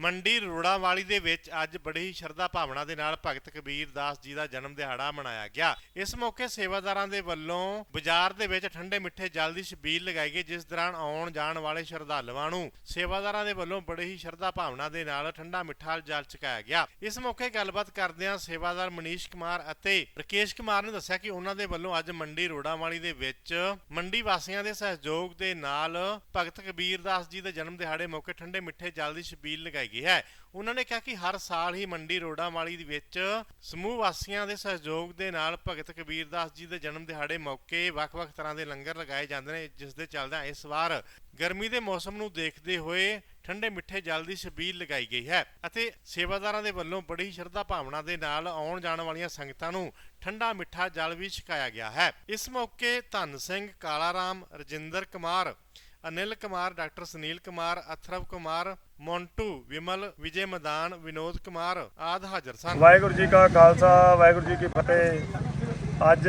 ਮੰਡੀ ਰੋੜਾਵਾਲੀ ਦੇ ਵਿੱਚ ਅੱਜ ਬੜੀ ਹੀ ਸ਼ਰਧਾ ਭਾਵਨਾ ਦੇ ਨਾਲ ਭਗਤ ਕਬੀਰ ਦਾਸ ਜੀ ਦਾ ਜਨਮ ਦਿਹਾੜਾ ਮਨਾਇਆ ਗਿਆ। ਇਸ ਮੌਕੇ ਸੇਵਾਦਾਰਾਂ ਦੇ ਵੱਲੋਂ ਬਾਜ਼ਾਰ ਦੇ ਵਿੱਚ ਠੰਡੇ ਮਿੱਠੇ ਜਲ ਦੀ ਛਬੀਲ ਲਗਾਈ ਗਈ, ਜਿਸ ਦੌਰਾਨ ਆਉਣ ਜਾਣ ਵਾਲੇ ਸ਼ਰਧਾਲੂਆਂ ਨੂੰ ਸੇਵਾਦਾਰਾਂ ਦੇ ਵੱਲੋਂ ਬੜੀ ਹੀ ਸ਼ਰਧਾ ਭਾਵਨਾ ਦੇ ਨਾਲ ਠੰਡਾ ਮਿੱਠਾ ਜਲ ਚਕਾਇਆ ਗਿਆ। ਇਸ ਮੌਕੇ ਗੱਲਬਾਤ ਕਰਦਿਆਂ ਸੇਵਾਦਾਰ ਮਨੀਸ਼ ਕੁਮਾਰ ਅਤੇ ਰਕੇਸ਼ ਕੁਮਾਰ ਨੇ ਦੱਸਿਆ ਕਿ ਉਹਨਾਂ ਦੇ ਵੱਲੋਂ ਅੱਜ ਮੰਡੀ ਰੋੜਾਵਾਲੀ ਦੇ ਵਿੱਚ ਮੰਡੀ ਵਾਸੀਆਂ ਦੇ ਸਹਿਯੋਗ ਦੇ ਨਾਲ ਭਗਤ ਕਬੀਰ ਦਾਸ ਜੀ ਦੇ ਜਨਮ ਦਿਹਾੜੇ ਮੌਕੇ ਠੰਡੇ ਮਿੱਠੇ ਜਲ ਦੀ ਛਬੀਲ ਲਗਾਈ ਗਈ ਹੈ। ਉਹਨਾਂ ਨੇ ਕਿਹਾ ਕਿ ਹਰ ਸਾਲ ਹੀ ਮੰਡੀ ਰੋੜਾਵਾਲੀ ਦੇ ਵਿੱਚ ਸਮੂਹ ਵਾਸੀਆਂ ਦੇ ਸਹਿਯੋਗ ਦੇ ਨਾਲ ਭਗਤ ਕਬੀਰ ਦਾਸ ਜੀ ਦੇ ਜਨਮ ਦਿਹਾੜੇ ਮੌਕੇ ਵੱਖ-ਵੱਖ ਤਰ੍ਹਾਂ ਦੇ ਲੰਗਰ ਲਗਾਏ ਜਾਂਦੇ ਨੇ, ਜਿਸ ਦੇ ਚੱਲਦਿਆਂ ਇਸ ਵਾਰ। ਗਰਮੀ ਦੇ ਮੌਸਮ ਨੂੰ ਦੇਖਦੇ ਹੋਏ ਠੰਡੇ ਮਿੱਠੇ ਜਲ ਦੀ ਛਬੀਲ ਲਗਾਈ ਗਈ ਹੈ ਅਤੇ ਸੇਵਾਦਾਰਾਂ ਦੇ ਵੱਲੋਂ ਬੜੀ ਸ਼ਰਧਾ ਭਾਵਨਾ ਦੇ ਨਾਲ ਆਉਣ ਜਾਣ ਵਾਲੀਆਂ ਸੰਗਤਾਂ ਨੂੰ ਠੰਡਾ ਮਿੱਠਾ ਜਲ ਵੀ ਛਕਾਇਆ ਗਿਆ ਹੈ। ਇਸ ਮੌਕੇ ਧੰਨ ਸਿੰਘ ਕਾਲਾ ਰਾਮ ਰਜਿੰਦਰ ਕੁਮਾਰ ਅਨਿਲ ਕੁਮਾਰ, ਡਾਕਟਰ ਸੁਨੀਲ ਕੁਮਾਰ, ਅਥਰਵ ਕੁਮਾਰ, ਮੌਂਟੂ, ਵਿਮਲ, ਵਿਜੇ ਮਦਾਨ, ਵਿਨੋਦ ਕੁਮਾਰ ਆਦ ਹਾਜ਼ਰ ਸਨ। ਵਾਹਿਗੁਰੂ ਜੀ ਕਾ ਖਾਲਸਾ, ਵਾਹਿਗੁਰੂ ਜੀ ਕੀ ਫਤਿਹ। ਅੱਜ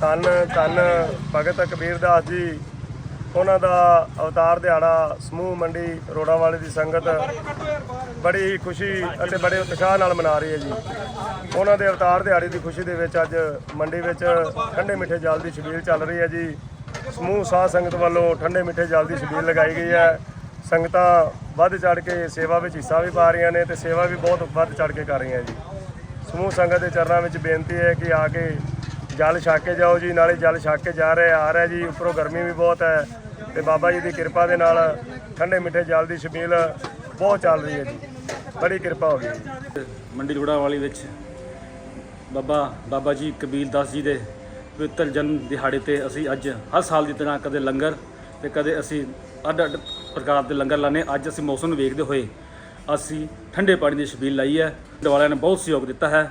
ਧੰਨ ਧੰਨ ਭਗਤ ਕਬੀਰ ਦਾਸ ਜੀ, ਉਹਨਾਂ ਦਾ ਅਵਤਾਰ ਦਿਹਾੜਾ ਸਮੂਹ ਮੰਡੀ ਰੋੜਾ ਵਾਲੇ ਦੀ ਸੰਗਤ ਬੜੀ ਹੀ ਖੁਸ਼ੀ ਅਤੇ ਬੜੇ ਉਤਸ਼ਾਹ ਨਾਲ ਮਨਾ ਰਹੀ ਹੈ ਜੀ। ਉਹਨਾਂ ਦੇ ਅਵਤਾਰ ਦਿਹਾੜੀ ਦੀ ਖੁਸ਼ੀ ਦੇ ਵਿੱਚ ਅੱਜ ਮੰਡੀ ਵਿੱਚ ਠੰਡੇ ਮਿੱਠੇ ਜਲ ਦੀ ਛਬੀਲ ਚੱਲ ਰਹੀ ਹੈ ਜੀ। ਸਮੂਹ ਸਾਧ ਸੰਗਤ ਵੱਲੋਂ ਠੰਡੇ ਮਿੱਠੇ ਜਲ ਦੀ ਛਬੀਲ ਲਗਾਈ ਗਈ ਹੈ। ਸੰਗਤਾਂ ਵੱਧ ਚੜ ਕੇ ਸੇਵਾ ਵਿੱਚ ਹਿੱਸਾ ਵੀ ਪਾ ਰਹੀਆਂ ਨੇ ਤੇ ਸੇਵਾ ਵੀ ਬਹੁਤ ਵੱਧ ਚੜ ਕੇ ਕਰ ਰਹੀਆਂ ਜੀ। ਸਮੂਹ ਸੰਗਤ ਦੇ ਚਰਨਾਂ ਵਿੱਚ ਬੇਨਤੀ ਹੈ ਕਿ ਆ ਕੇ ਜਲ ਛਕ ਕੇ ਜਾਓ ਜੀ, ਨਾਲੇ ਜਲ ਛਕ ਕੇ ਜਾ ਰਹੇ ਆ ਰਿਹਾ ਜੀ, ਉੱਪਰੋਂ ਗਰਮੀ ਵੀ ਬਹੁਤ ਹੈ ਤੇ ਬਾਬਾ ਜੀ ਦੀ ਕਿਰਪਾ ਦੇ ਨਾਲ ਠੰਡੇ ਮਿੱਠੇ ਜਲ ਦੀ ਛਬੀਲ ਬਹੁਤ ਚੱਲ ਰਹੀ ਹੈ ਜੀ। ਬੜੀ ਕਿਰਪਾ ਹੋ ਗਈ ਮੰਡੀ ਰੋੜਾ ਵਾਲੀ ਵਿੱਚ ਬਾਬਾ ਬਾਬਾ ਜੀ ਕਬੀਰ ਦਾਸ ਜੀ ਦੇ ਪਵਿੱਤਰ ਜਨਮ ਦਿਹਾੜੇ ਤੇ ਅਸੀਂ ਅੱਜ ਹਰ ਸਾਲ ਦੀ ਤਰ੍ਹਾਂ ਕਦੇ ਲੰਗਰ ਤੇ ਕਦੇ ਅਸੀਂ ਅੱਡ ਅੱਡ ਪ੍ਰਕਾਰ ਦੇ ਲੰਗਰ ਲਾਣੇ ਅੱਜ ਅਸੀਂ ਮੌਸਮ ਨੂੰ ਵੇਖਦੇ ਹੋਏ ਅਸੀਂ ਠੰਡੇ ਪਾਣੀ ਦੀ ਛਬੀਲ ਲਾਈ ਹੈ। ਦਿਵਾਲਿਆਂ ਨੇ ਬਹੁਤ ਸਹਿਯੋਗ ਦਿੱਤਾ ਹੈ।